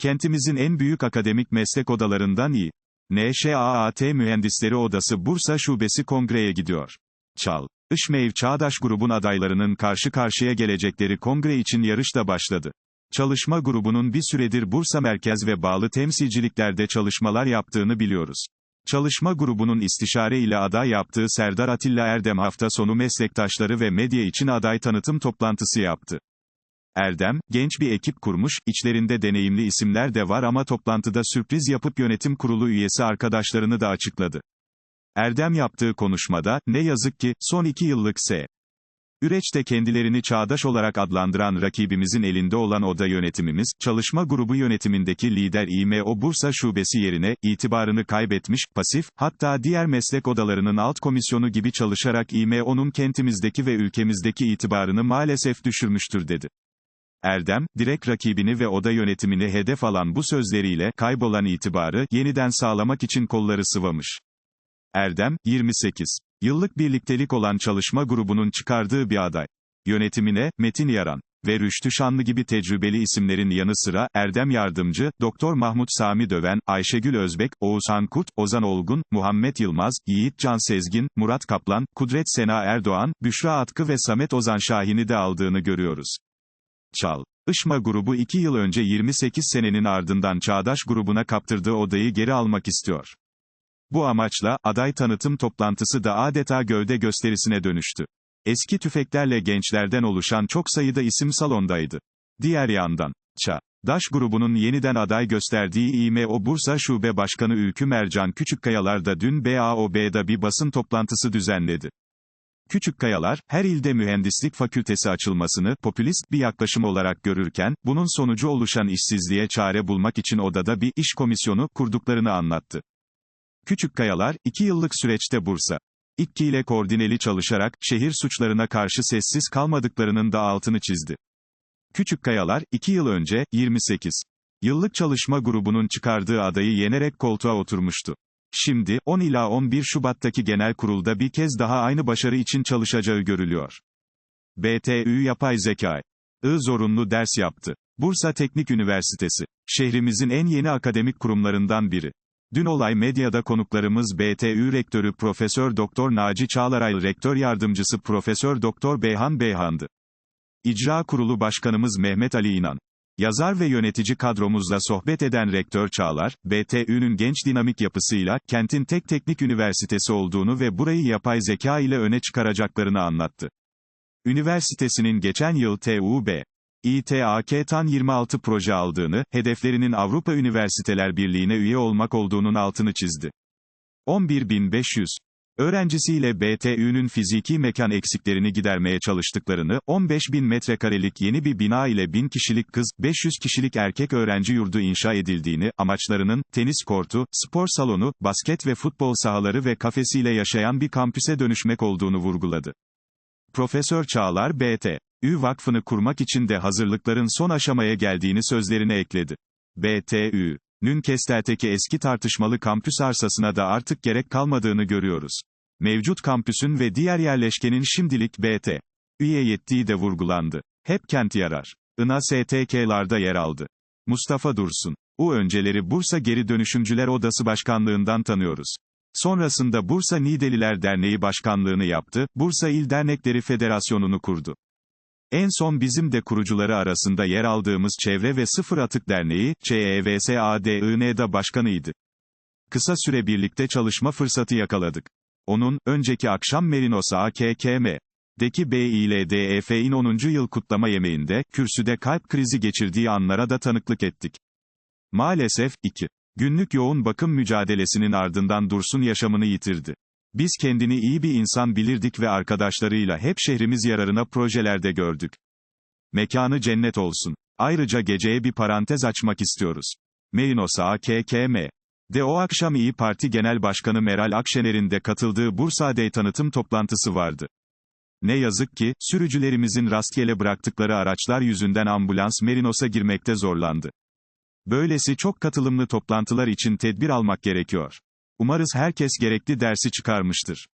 Kentimizin en büyük akademik meslek odalarından iyi. NŞAAT Mühendisleri Odası Bursa Şubesi kongreye gidiyor. Çal. İşmev Çağdaş grubun adaylarının karşı karşıya gelecekleri kongre için yarış da başladı. Çalışma grubunun bir süredir Bursa merkez ve bağlı temsilciliklerde çalışmalar yaptığını biliyoruz. Çalışma grubunun istişare ile aday yaptığı Serdar Atilla Erdem hafta sonu meslektaşları ve medya için aday tanıtım toplantısı yaptı. Erdem, genç bir ekip kurmuş, içlerinde deneyimli isimler de var ama toplantıda sürpriz yapıp yönetim kurulu üyesi arkadaşlarını da açıkladı. Erdem yaptığı konuşmada, ne yazık ki, son iki yıllık S. Üreçte kendilerini çağdaş olarak adlandıran rakibimizin elinde olan oda yönetimimiz, çalışma grubu yönetimindeki lider İMO Bursa şubesi yerine, itibarını kaybetmiş, pasif, hatta diğer meslek odalarının alt komisyonu gibi çalışarak İMO'nun kentimizdeki ve ülkemizdeki itibarını maalesef düşürmüştür dedi. Erdem, direkt rakibini ve oda yönetimini hedef alan bu sözleriyle, kaybolan itibarı, yeniden sağlamak için kolları sıvamış. Erdem, 28. Yıllık birliktelik olan çalışma grubunun çıkardığı bir aday. Yönetimine, Metin Yaran ve Rüştü Şanlı gibi tecrübeli isimlerin yanı sıra, Erdem Yardımcı, Doktor Mahmut Sami Döven, Ayşegül Özbek, Oğuzhan Kurt, Ozan Olgun, Muhammed Yılmaz, Yiğit Can Sezgin, Murat Kaplan, Kudret Sena Erdoğan, Büşra Atkı ve Samet Ozan Şahin'i de aldığını görüyoruz. Çal. Işma grubu 2 yıl önce 28 senenin ardından Çağdaş grubuna kaptırdığı odayı geri almak istiyor. Bu amaçla, aday tanıtım toplantısı da adeta gövde gösterisine dönüştü. Eski tüfeklerle gençlerden oluşan çok sayıda isim salondaydı. Diğer yandan, Ça. Daş grubunun yeniden aday gösterdiği İMO Bursa Şube Başkanı Ülkü Mercan Küçükkayalar da dün BAOB'da bir basın toplantısı düzenledi. Küçükkayalar, her ilde mühendislik fakültesi açılmasını, popülist bir yaklaşım olarak görürken, bunun sonucu oluşan işsizliğe çare bulmak için odada bir iş komisyonu kurduklarını anlattı. Küçükkayalar, iki yıllık süreçte Bursa. İKKİ ile koordineli çalışarak, şehir suçlarına karşı sessiz kalmadıklarının da altını çizdi. Küçükkayalar, iki yıl önce, 28. Yıllık çalışma grubunun çıkardığı adayı yenerek koltuğa oturmuştu. Şimdi, 10 ila 11 Şubat'taki genel kurulda bir kez daha aynı başarı için çalışacağı görülüyor. BTÜ Yapay Zeka. I zorunlu ders yaptı. Bursa Teknik Üniversitesi. Şehrimizin en yeni akademik kurumlarından biri. Dün olay medyada konuklarımız BTÜ Rektörü Profesör Doktor Naci Çağlaray, Rektör Yardımcısı Profesör Doktor Beyhan Beyhan'dı. İcra Kurulu Başkanımız Mehmet Ali İnan. Yazar ve yönetici kadromuzla sohbet eden Rektör Çağlar, BTÜ'nün genç dinamik yapısıyla, kentin tek teknik üniversitesi olduğunu ve burayı yapay zeka ile öne çıkaracaklarını anlattı. Üniversitesinin geçen yıl TUB, İTAK'tan 26 proje aldığını, hedeflerinin Avrupa Üniversiteler Birliği'ne üye olmak olduğunun altını çizdi. 11.500 öğrencisiyle BTÜ'nün fiziki mekan eksiklerini gidermeye çalıştıklarını, 15 bin metrekarelik yeni bir bina ile 1000 kişilik kız, 500 kişilik erkek öğrenci yurdu inşa edildiğini, amaçlarının, tenis kortu, spor salonu, basket ve futbol sahaları ve kafesiyle yaşayan bir kampüse dönüşmek olduğunu vurguladı. Profesör Çağlar BT. Ü Vakfı'nı kurmak için de hazırlıkların son aşamaya geldiğini sözlerine ekledi. BTÜ. Nün Kestel'teki eski tartışmalı kampüs arsasına da artık gerek kalmadığını görüyoruz. Mevcut kampüsün ve diğer yerleşkenin şimdilik BT. Üye yettiği de vurgulandı. Hep kent yarar. INA STK'larda yer aldı. Mustafa Dursun. U önceleri Bursa Geri Dönüşümcüler Odası Başkanlığından tanıyoruz. Sonrasında Bursa Nideliler Derneği Başkanlığını yaptı, Bursa İl Dernekleri Federasyonu'nu kurdu. En son bizim de kurucuları arasında yer aldığımız Çevre ve Sıfır Atık Derneği, ÇEVSADIN'da başkanıydı. Kısa süre birlikte çalışma fırsatı yakaladık. Onun, önceki akşam Merinos AKKM, Deki BİLDEF'in 10. yıl kutlama yemeğinde, kürsüde kalp krizi geçirdiği anlara da tanıklık ettik. Maalesef, 2. Günlük yoğun bakım mücadelesinin ardından Dursun yaşamını yitirdi. Biz kendini iyi bir insan bilirdik ve arkadaşlarıyla hep şehrimiz yararına projelerde gördük. Mekanı cennet olsun. Ayrıca geceye bir parantez açmak istiyoruz. Merinos AKKM. De o akşam İyi Parti Genel Başkanı Meral Akşener'in de katıldığı Bursa Day tanıtım toplantısı vardı. Ne yazık ki, sürücülerimizin rastgele bıraktıkları araçlar yüzünden ambulans Merinos'a girmekte zorlandı. Böylesi çok katılımlı toplantılar için tedbir almak gerekiyor. Umarız herkes gerekli dersi çıkarmıştır.